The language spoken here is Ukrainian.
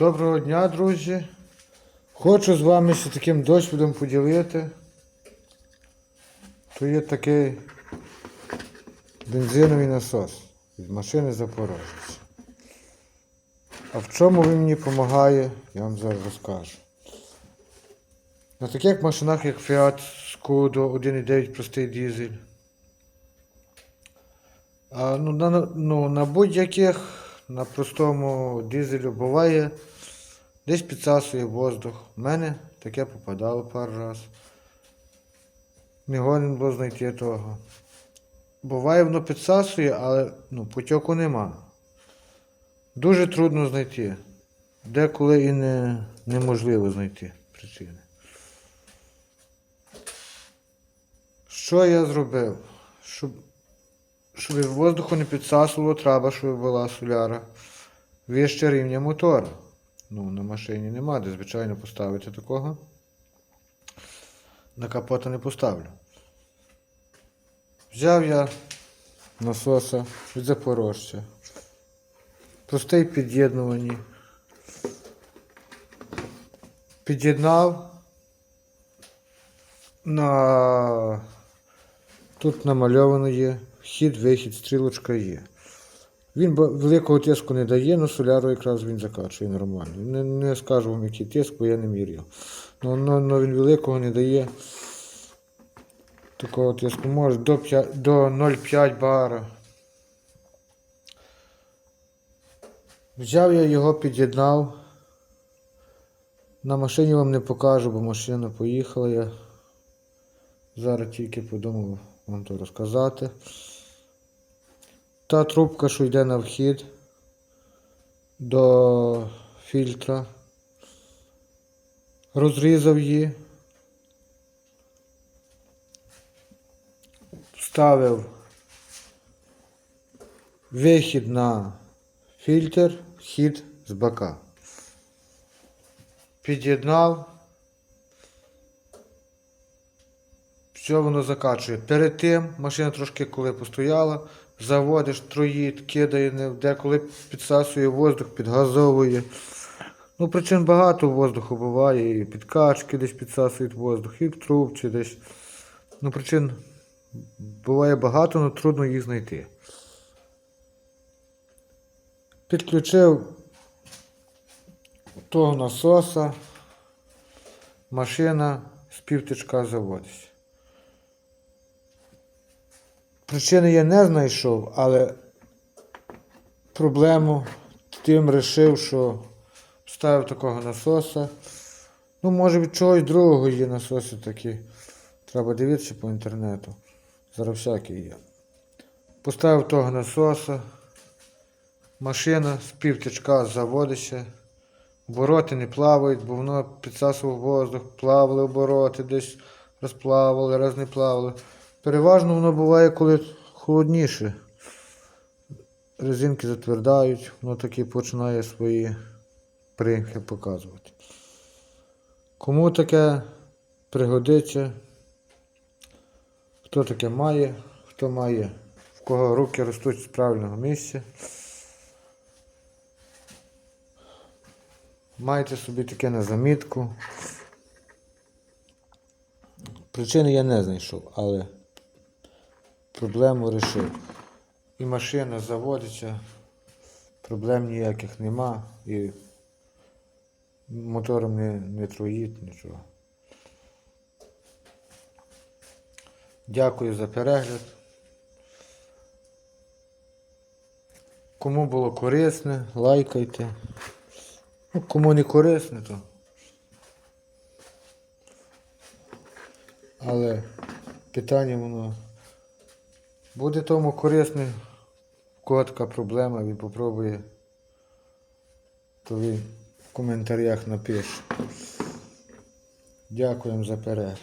Доброго дня, друзі. Хочу з вами ще таким досвідом поділити. То є такий бензиновий насос від машини Запорожець. А в чому він мені допомагає, я вам зараз розкажу. На таких машинах, як Fiat Scudo 1.9 простий дизель. А, ну, на, ну, на будь-яких, на простому дизелю буває, десь підсасує воздух. У мене таке попадало пару раз. Не годен було знайти того. Буває, воно підсасує, але ну, потьоку нема. Дуже трудно знайти. Деколи і не, неможливо знайти причини. Що я зробив? Щоб щоб воздуху не підсасувало, треба, щоб була соляра вище рівня мотора. Ну, на машині нема, де звичайно поставити такого. На капота не поставлю. Взяв я насоса від Запорожця. Простий під'єднувані. Під'єднав на Тут намальовано є вхід, вихід, стрілочка є. Він великого тиску не дає, але соляру якраз він закачує нормально. Не, не скажу вам, який тиск, бо я не міряв. Ну, ну, ну, він великого не дає. Такого тиску може до, 5, до 0,5 бара. Взяв я його, під'єднав. На машині вам не покажу, бо машина поїхала. Я зараз тільки подумав вам то розказати. Та трубка, що йде на вхід до фільтра. Розрізав її. Вставив вихід на фільтр, вхід з бока. Під'єднав. Все воно закачує. Перед тим машина трошки коли постояла, заводиш, троїть, кидає, деколи підсасує воздух, підгазовує. Ну, причин багато воздуху буває, і підкачки десь підсасують воздух, і в трубці десь. Ну, причин буває багато, але трудно їх знайти. Підключив того насоса, машина з заводиться. Причини я не знайшов, але проблему тим вирішив, що ставив такого насоса. Ну, може від чогось другого є насоси такі. Треба дивитися по інтернету. Зараз всякі є. Поставив того насоса. Машина з півтичка заводиться. Обороти не плавають, бо воно підсасував воздух, плавали обороти, десь розплавали, раз не плавали. Переважно воно буває, коли холодніше. Резинки затвердають, воно таки починає свої примхи показувати. Кому таке пригодиться, хто таке має, хто має, в кого руки ростуть з правильного місця. Майте собі таке на замітку. Причини я не знайшов, але проблему вирішив. І машина заводиться, проблем ніяких нема, і мотором не, не троїть нічого. Дякую за перегляд. Кому було корисне, лайкайте. Ну, кому не корисне, то. Але питання воно. Буде тому корисний котка проблема, він попробує, то він в коментарях напише. Дякуємо за перегляд.